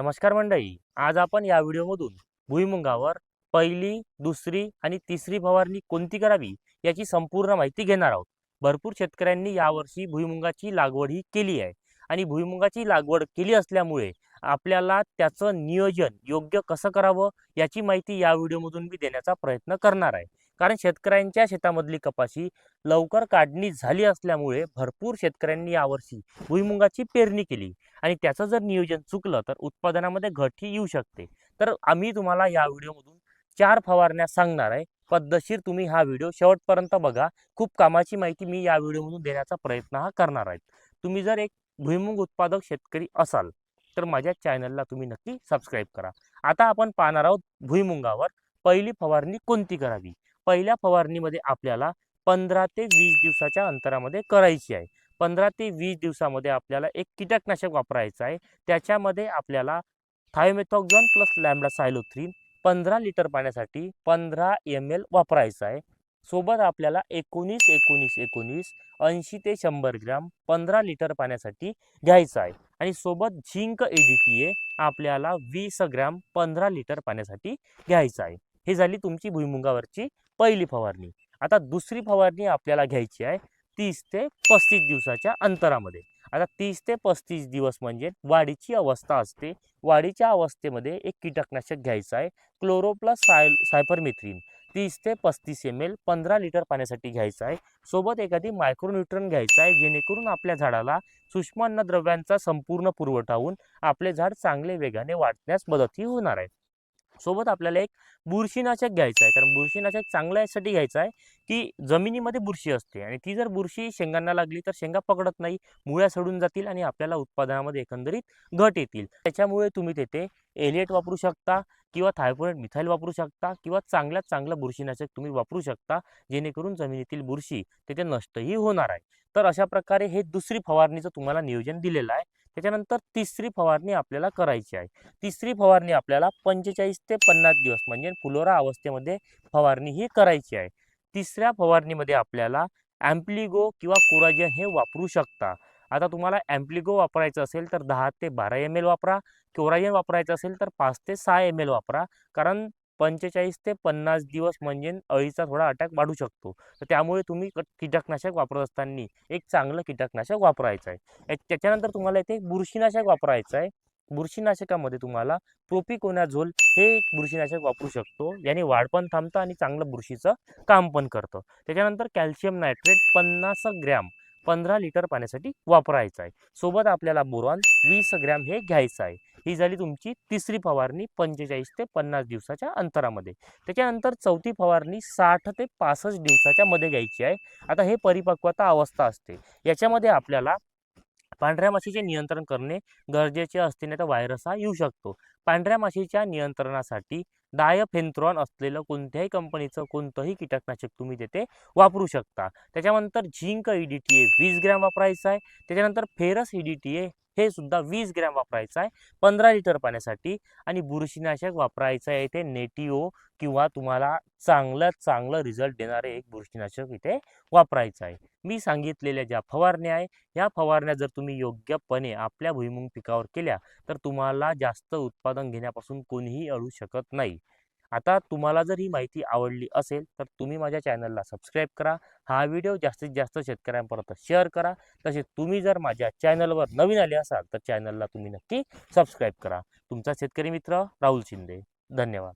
नमस्कार मंडळी आज आपण या व्हिडिओमधून भुईमुगावर पहिली दुसरी आणि तिसरी फवारणी कोणती करावी याची संपूर्ण माहिती घेणार आहोत. भरपूर शेतकऱ्यांनी यावर्षी भुईमुगाची लागवड ही केली आहे आणि भुईमुगाची लागवड केली असल्यामुळे आपल्याला त्याचं नियोजन योग्य कसं करावं याची माहिती या व्हिडिओमधून मी देण्याचा प्रयत्न करणार आहे. कारण शेतकऱ्यांच्या शेतामधली कपाशी लवकर काढणी झाली असल्यामुळे भरपूर शेतकऱ्यांनी यावर्षी भुईमुगाची पेरणी केली. आणि त्याचं जर नियोजन चुकलं तर उत्पादनामध्ये घटही येऊ शकते. तर आम्ही तुम्हाला या व्हिडिओमधून चार फवारण्या सांगणार आहे. पद्धतशीर तुम्ही हा व्हिडिओ शेवटपर्यंत बघा. खूप कामाची माहिती मी या व्हिडिओमधून देण्याचा प्रयत्न हा करणार आहे. तुम्ही जर एक भुईमुग उत्पादक शेतकरी असाल तर माझ्या चॅनलला तुम्ही नक्की सबस्क्राईब करा. आता आपण पाहणार आहोत भुईमुगावर पहिली फवारणी कोणती करावी? पहिल्या फवारणीमध्ये आपल्याला पंधरा ते वीस दिवसाच्या अंतरामध्ये करायची आहे. पंधरा ते वीस दिवसामध्ये आपल्याला एक कीटकनाशक वापरायचं आहे. त्याच्यामध्ये आपल्याला थायोमेथॉक्झॉन प्लस लॅमडा सायलोथ्रीन पंधरा लिटर पाण्यासाठी पंधरा एम एल वापरायचं आहे. सोबत आपल्याला एकोणीस एकोणीस एकोणीस ऐंशी ते शंभर ग्रॅम पंधरा लिटर पाण्यासाठी घ्यायचं आहे. आणि सोबत zinc E D T A आपल्याला वीस ग्रॅम पंधरा लिटर पाण्यासाठी घ्यायचं आहे. ही झाली तुमची भुईमुगावरची पहिली फवारणी. आता दुसरी फवारणी आपल्याला घ्यायची आहे तीस ते पस्तीस दिवसाच्या अंतरामध्ये. आता तीस ते पस्तीस दिवस म्हणजे वाढीची अवस्था असते. वाढीच्या अवस्थेमध्ये एक कीटकनाशक घ्यायचं आहे. क्लोरोप्लस साय सायपरमेथ्रिन तीस ते पस्तीस एम एल पंधरा लिटर पाण्यासाठी घ्यायचं आहे. सोबत एखादी मायक्रोन्यूट्रन घ्यायचं आहे जेणेकरून आपल्या झाडाला सूक्ष्म अन्नद्रव्यांचा संपूर्ण पुरवठा होऊन आपले झाड चांगले वेगाने वाढण्यास मदतही होणार आहे. सोबत आपल्याला एक बुरशीनाशक घ्यायचं आहे. कारण बुरशीनाशक चांगलं यासाठी घ्यायचं आहे की जमिनीमध्ये बुरशी असते आणि ती जर बुरशी शेंगांना लागली तर शेंगा पकडत नाही मुळ्या सडून जातील आणि आपल्याला उत्पादनामध्ये एकंदरीत घट येतील. त्याच्यामुळे तुम्ही तेथे एलिएट वापरू शकता किंवा थायफॉइड मिथाईल वापरू शकता किंवा चांगल्यात चांगलं बुरशीनाशक तुम्ही वापरू शकता जेणेकरून जमिनीतील बुरशी तेथे नष्टही होणार आहे. तर अशा प्रकारे हे दुसरी फवारणीचं तुम्हाला नियोजन दिलेलं आहे. त्याच्यानंतर तिसरी फवारणी आपल्याला करायची आहे. तिसरी फवारणी आपल्याला पंचेचाळीस ते पन्नास दिवस म्हणजे फुलोरा अवस्थेमध्ये फवारणी ही करायची आहे. तिसऱ्या फवारणीमध्ये आपल्याला ॲम्प्लिगो किंवा कोराजन हे वापरू शकता. आता तुम्हाला ॲम्प्लिगो वापरायचं असेल तर दहा ते बारा एम एल वापरा. कोराजन वापरायचं असेल तर पाच ते सहा एम एल वापरा. कारण पंचेचाळीस ते पन्नास दिवस म्हणजे अळीचा थोडा अटॅक वाढू शकतो. तर त्यामुळे तुम्ही कीटकनाशक वापरत असताना एक चांगलं कीटकनाशक वापरायचं आहे. त्याच्यानंतर तुम्हाला इथे बुरशीनाशक वापरायचं आहे. बुरशीनाशकामध्ये तुम्हाला प्रोपिकोनाझोल हे एक बुरशीनाशक वापरू शकतो. याने वाढ पण थांबतं आणि चांगलं बुरशीचं काम पण करतं. त्याच्यानंतर कॅल्शियम नायट्रेट पन्नास ग्रॅम. पंधरा लिटर पाण्यासाठी वापरायचं आहे. सोबत आपल्याला बोरॉन वीस ग्रॅम हे घ्यायचं आहे. ही झाली तुमची तिसरी फवारणी पंचेचाळीस ते पन्नास दिवसाच्या अंतरामध्ये. त्याच्यानंतर चौथी फवारणी साठ ते पासष्ट दिवसाच्या मध्ये घ्यायची आहे. आता हे परिपक्वता अवस्था असते. याच्यामध्ये आपल्याला पांढऱ्या माशीचे नियंत्रण करणे गरजेचे असते नाही तर व्हायरस हा येऊ शकतो. पांढऱ्या माशीच्या नियंत्रणासाठी डायफेन्थ्रॉन असलेलं कोणत्याही कंपनीचं कोणतंही कीटकनाशक तुम्ही तेथे वापरू शकता. त्याच्यानंतर zinc E D T A वीस ग्रॅम वापरायचं आहे. त्याच्यानंतर ferrous E D T A हे सुद्धा वीस ग्रॅम वापरायचं आहे. पंधरा लिटर पाण्यासाठी आणि बुरशीनाशक वापरायचं आहे इथे. नेटिओ किंवा तुम्हाला चांगलं चांगलं रिझल्ट देणारे एक बुरशीनाशक इथे वापरायचं आहे. मी सांगितलेल्या ज्या फवारण्या आहे ह्या फवारण्या जर तुम्ही योग्यपणे आपल्या भुईमुग पिकावर केल्या तर तुम्हाला जास्त उत्पादन घेण्यापासून कोणीही अडू शकत नाही. आता तुम्हाला जर ही माहिती आवडली असेल तर तुम्ही माझ्या चॅनलला सबस्क्राईब करा. हा व्हिडिओ जास्तीत जास्त शेतकऱ्यांपर्यंत शेअर करा. तसेच तुम्ही जर माझ्या चॅनलवर नवीन आले असाल तर चॅनलला तुम्ही नक्की सबस्क्राईब करा. तुमचा शेतकरी मित्र राहुल शिंदे. धन्यवाद.